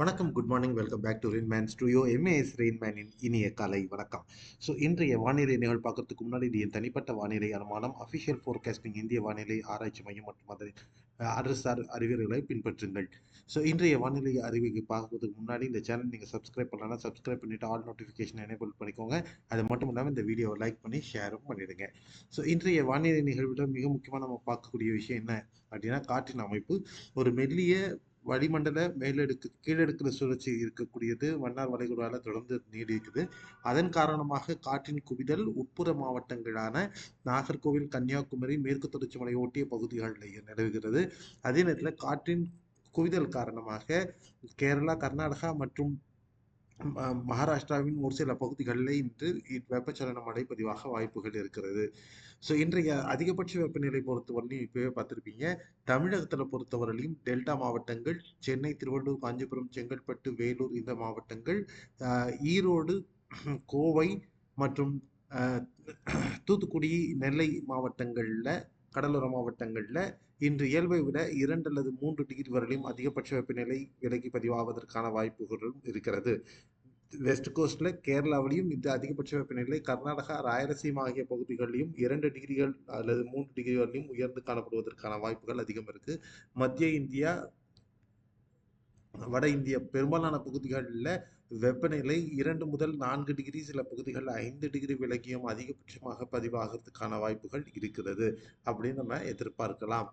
வணக்கம் good morning welcome back to Rainman studio MAS ரெயின்மேனின் இனிய காலை வணக்கம். ஸோ இன்றைய வானிலை நிகழ் பார்க்கறதுக்கு முன்னாடி இது என் தனிப்பட்ட வானிலை அனுமானம். அஃபிஷியல் ஃபோர்காஸ்டிங் இந்திய வானிலை ஆராய்ச்சி மையம் மற்றும் அதன் அரசார் அறிவியல்களை பின்பற்றுங்கள். ஸோ இன்றைய வானிலை அறிவிக்கை பார்க்கறதுக்கு முன்னாடி இந்த சேனல் நீங்கள் சப்ஸ்கிரைப் பண்ணலாம் சப்ஸ்கிரைப் பண்ணிவிட்டு ஆல் நோட்டிஃபிகேஷன் எனேபிள் பண்ணிக்கோங்க. அது மட்டும் இல்லாமல் இந்த வீடியோவை லைக் பண்ணி ஷேரும் பண்ணிடுங்க. ஸோ இன்றைய வானிலை நிகழ்வில் மிக முக்கியமாக நம்ம பார்க்கக்கூடிய விஷயம் என்ன அப்படின்னா காற்றின் அமைப்பு. ஒரு மெல்லிய வளிமண்டல மேலடுக்கு கீழடுக்கிற சுழற்சி இருக்கக்கூடியது மன்னார் வளைகுடாவில் தொடர்ந்து நீடிக்குது. அதன் காரணமாக காற்றின் குவிதல் உட்புற மாவட்டங்களான நாகர்கோவில் கன்னியாகுமரி மேற்கு தொடர்ச்சி மலை ஒட்டிய பகுதிகளில் நிலவுகிறது. அதே நேரத்தில் காற்றின் குவிதல் காரணமாக கேரளா கர்நாடகா மற்றும் மகாராஷ்டிராவின் ஒரு சில பகுதிகளில் இன்று இ- வெப்பச்சலன மழை பதிவாக வாய்ப்புகள் இருக்கிறது. ஸோ இன்றைய அதிகபட்ச வெப்பநிலை பொறுத்தவரையிலும் இப்போவே பார்த்துருப்பீங்க. தமிழகத்தில் பொறுத்தவரையிலும் டெல்டா மாவட்டங்கள் சென்னை திருவள்ளூர் காஞ்சிபுரம் செங்கல்பட்டு வேலூர் இந்த மாவட்டங்கள் ஈரோடு கோவை மற்றும் தூத்துக்குடி நெல்லை மாவட்டங்களில் கடலோர மாவட்டங்களில் இன்று இயல்பை விட இரண்டு அல்லது மூன்று டிகிரி வரையிலும் அதிகபட்ச வெப்பநிலை விலகி பதிவாவதற்கான வாய்ப்புகளும் இருக்கிறது. வெஸ்ட் கோஸ்டில் கேரளாவிலையும் இந்த அதிகபட்ச வெப்பநிலை கர்நாடகா ராயலசீமா ஆகிய பகுதிகளிலும் இரண்டு டிகிரிகள் அல்லது மூன்று டிகிரி வரையிலும் உயர்ந்து காணப்படுவதற்கான வாய்ப்புகள் அதிகம் இருக்குது மத்திய இந்தியா வட இந்திய பெரும்பாலான பகுதிகளில் வெப்பநிலை இரண்டு முதல் நான்கு டிகிரி சில பகுதிகளில் ஐந்து டிகிரி விலகியும் அதிகபட்சமாக பதிவாகிறதுக்கான வாய்ப்புகள் இருக்கிறது அப்படின்னு நம்ம எதிர்பார்க்கலாம்.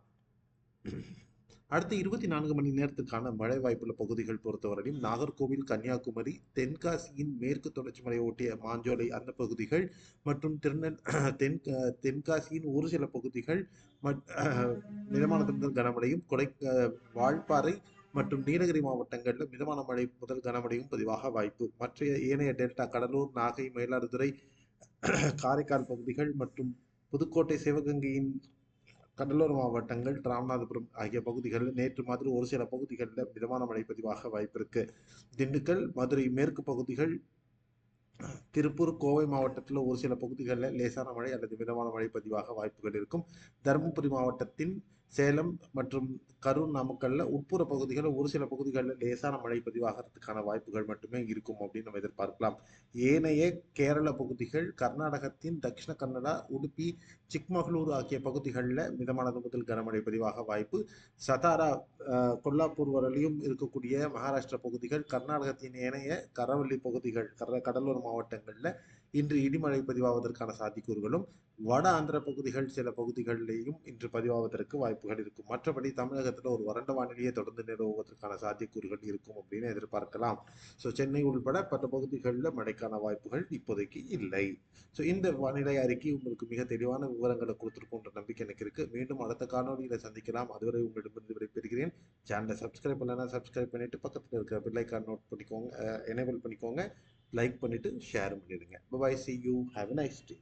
அடுத்த இருபத்தி நான்கு மணி நேரத்துக்கான மழை வாய்ப்புள்ள பகுதிகள் பொறுத்தவரையிலும் நாகர்கோவில் கன்னியாகுமரி தென்காசியின் மேற்கு தொடர்ச்சி மலையை ஒட்டிய மாஞ்சோலை அந்த பகுதிகள் மற்றும் திருநெல் தென் தென்காசியின் ஒரு சில பகுதிகள் மிதமான மிதமானது கனமழையும் கொடை வால்பாறை மற்றும் நீலகிரி மாவட்டங்களில் மிதமான மழை முதல் கனமழையும் பதிவாக வாய்ப்பு. மற்ற ஏனைய டெல்டா கடலூர் நாகை மயிலாடுதுறை காரைக்கால் பகுதிகள் மற்றும் புதுக்கோட்டை சிவகங்கையின் கடலோர மாவட்டங்கள் ராமநாதபுரம் ஆகிய பகுதிகளில் நேற்று மாதிரி ஒரு சில பகுதிகளில் மிதமான மழை பதிவாக வாய்ப்பு இருக்கு. திண்டுக்கல் மதுரை மேற்கு பகுதிகள் திருப்பூர் கோவை மாவட்டத்தில் ஒரு சில பகுதிகளில் லேசான மழை அல்லது மிதமான மழை பதிவாக வாய்ப்புகள் இருக்கும். தருமபுரி மாவட்டத்தின் சேலம் மற்றும் கரூர் நாமக்கல்ல உட்புற பகுதிகளில் ஒரு சில பகுதிகளில் லேசான மழை பதிவாகிறதுக்கான வாய்ப்புகள் மட்டுமே இருக்கும் அப்படின்னு நம்ம எதிர்பார்க்கலாம். ஏனைய கேரள பகுதிகள் கர்நாடகத்தின் தக்ஷிண கன்னடா உடுப்பி சிக்மகளூர் ஆகிய பகுதிகளில் மிதமானது முதல் கனமழை பதிவாக வாய்ப்பு. சதாரா கொல்லாப்பூர் வரலையும் இருக்கக்கூடிய மகாராஷ்டிரா பகுதிகள் கர்நாடகத்தின் ஏனைய கரவள்ளி பகுதிகள் கர கடலோர மாவட்டங்களில் இன்று இடிமழை பதிவாவதற்கான சாத்தியக்கூறுகளும் வட ஆந்திர பகுதிகள் சில பகுதிகளிலேயும் இன்று பதிவாவதற்கு வாய்ப்புகள் இருக்கும். மற்றபடி தமிழகத்தில் ஒரு வறண்ட வானிலையை தொடர்ந்து நிலவுவதற்கான சாத்தியக்கூறுகள் இருக்கும் அப்படின்னு எதிர்பார்க்கலாம். ஸோ சென்னை உள்பட பல பகுதிகளில் மழைக்கான வாய்ப்புகள் இப்போதைக்கு இல்லை. ஸோ இந்த வானிலை அறிக்கை உங்களுக்கு மிக தெளிவான விவரங்களை கொடுத்துருக்குன்ற நம்பிக்கை எனக்கு இருக்கு. மீண்டும் அடுத்த காணொலியில் சந்திக்கலாம். அதுவரை உங்களிடமிருந்து விடைபெறுகிறேன். சேனலை சப்ஸ்கிரைப் பண்ணலன்னா சப்ஸ்கிரைப் பண்ணிட்டு பக்கத்தில் இருக்கிற பில்லைக்கான் நோட் பண்ணிக்கோங்க எனேபிள் பண்ணிக்கோங்க. லைக் பண்ணிவிட்டு ஷேர் பண்ணிடுங்க. Bye see you have a nice day